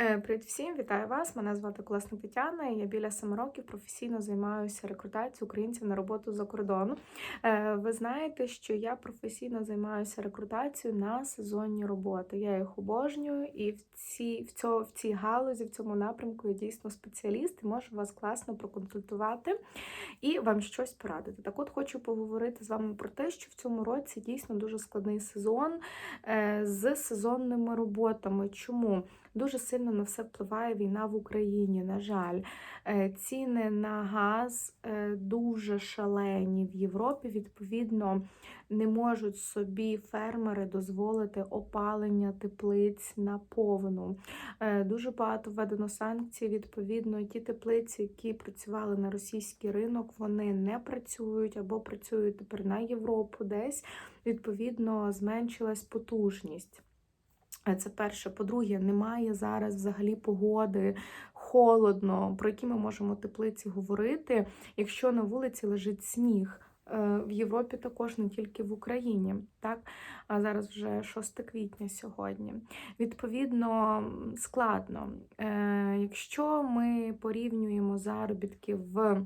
Е, Привіт всім, вітаю вас! Мене звати Колесник Тетяна. Я біля 7 років професійно займаюся рекрутацією українців на роботу за кордону. Е, Ви знаєте, що я професійно займаюся рекрутацією на сезонні роботи. Я їх обожнюю, і в цій в цьо, в цій галузі, в цьому напрямку я дійсно спеціаліст і можу вас класно проконсультувати і вам щось порадити. Так, от хочу поговорити з вами про те, що в цьому році дійсно дуже складний сезон е, з сезонними роботами. Чому? Дуже сильно на все впливає війна в Україні. На жаль, Е, ціни на газ е, дуже шалені в Європі. Відповідно, не можуть собі фермери дозволити опалення теплиць на повну. Е, Дуже багато введено санкцій. Відповідно, ті теплиці, які працювали на російський ринок, вони не працюють або працюють тепер на Європу десь. Відповідно, зменшилась потужність. Це перше. По-друге, немає зараз взагалі погоди, холодно, про які ми можемо теплиці говорити, якщо на вулиці лежить сніг. Е, В Європі також не тільки в Україні, так а зараз вже 6 квітня сьогодні. Відповідно, складно. Е, Якщо ми порівнюємо заробітки в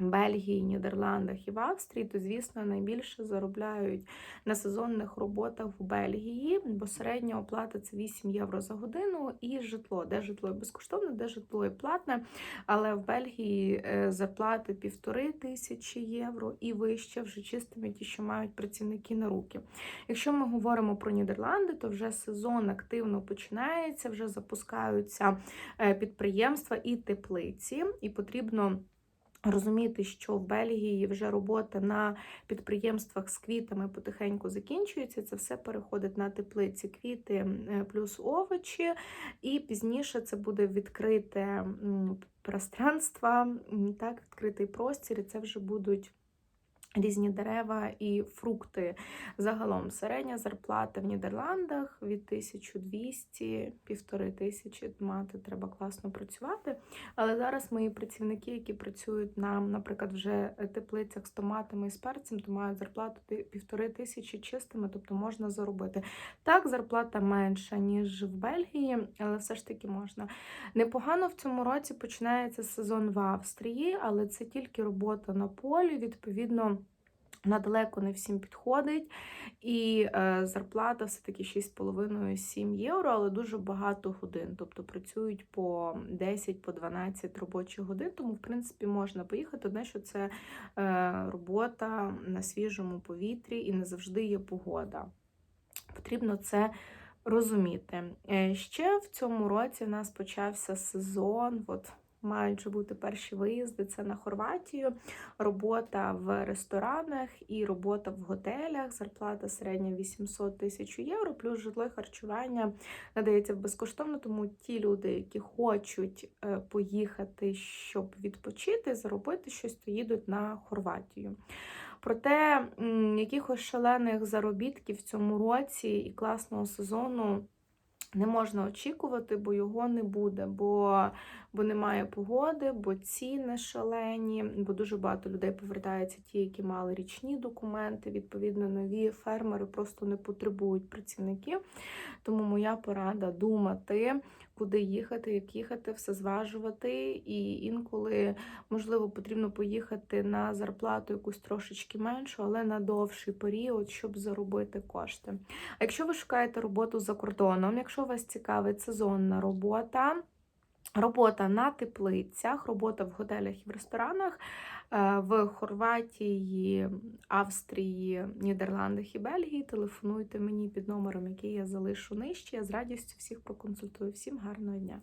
Бельгії, Нідерландах і в Австрії, то, звісно, найбільше заробляють на сезонних роботах в Бельгії, бо середня оплата це 8 євро за годину і житло. Де житло безкоштовне, де житло і платне. Але в Бельгії е, зарплати півтори тисячі євро і вище вже чистими ті, що мають працівники на руки. Якщо ми говоримо про Нідерланди, то вже сезон активно починається, вже запускаються е, підприємства і теплиці, і потрібно. Розуміти, що в Бельгії вже робота на підприємствах з квітами потихеньку закінчується. Це все переходить на теплиці квіти е, плюс овочі, і пізніше це буде відкрите пространство, так, відкритий простір, і це вже будуть. Різні дерева і фрукти. Загалом середня зарплата в Нідерландах від 1200 півтори тисячі мати треба класно працювати. Але зараз мої працівники, які працюють на, наприклад, вже теплицях з томатами і з перцем, то мають зарплату півтори тисячі чистими, тобто можна заробити. Так, зарплата менша, ніж в Бельгії, але все ж таки можна. Непогано в цьому році починається сезон в Австрії, але це тільки робота на полі. Відповідно, вона далеко не всім підходить. І е, зарплата все-таки 6,5-7 євро, але дуже багато годин. Тобто працюють по 10 по 12 робочих годин. Тому, в принципі, можна поїхати. Одне, що це е, робота на свіжому повітрі і не завжди є погода. Потрібно це розуміти. Е, Ще в цьому році в нас почався сезон. От мають бути перші виїзди. Це на Хорватію, робота в ресторанах і робота в готелях. Зарплата середня 800 тисяч євро, плюс житло харчування надається безкоштовно. Тому ті люди, які хочуть е, поїхати, щоб відпочити, заробити щось, то їдуть на Хорватію. Проте якихось шалених заробітків в цьому році і класного сезону не можна очікувати, бо його не буде, бо, бо немає погоди, бо ціни шалені, бо дуже багато людей повертаються ті, які мали річні документи. Відповідно, нові фермери просто не потребують працівників. Тому моя порада думати, куди їхати, як їхати, все зважувати. І інколи, можливо, потрібно поїхати на зарплату якусь трошечки меншу, але на довший період, щоб заробити кошти. А якщо ви шукаєте роботу за кордоном, якщо вас цікавить сезонна робота, робота на теплицях, робота в готелях і в ресторанах е, в Хорватії, Австрії, Нідерландах і Бельгії, телефонуйте мені під номером, який я залишу нижче. Я з радістю всіх проконсультую. Всім гарного дня!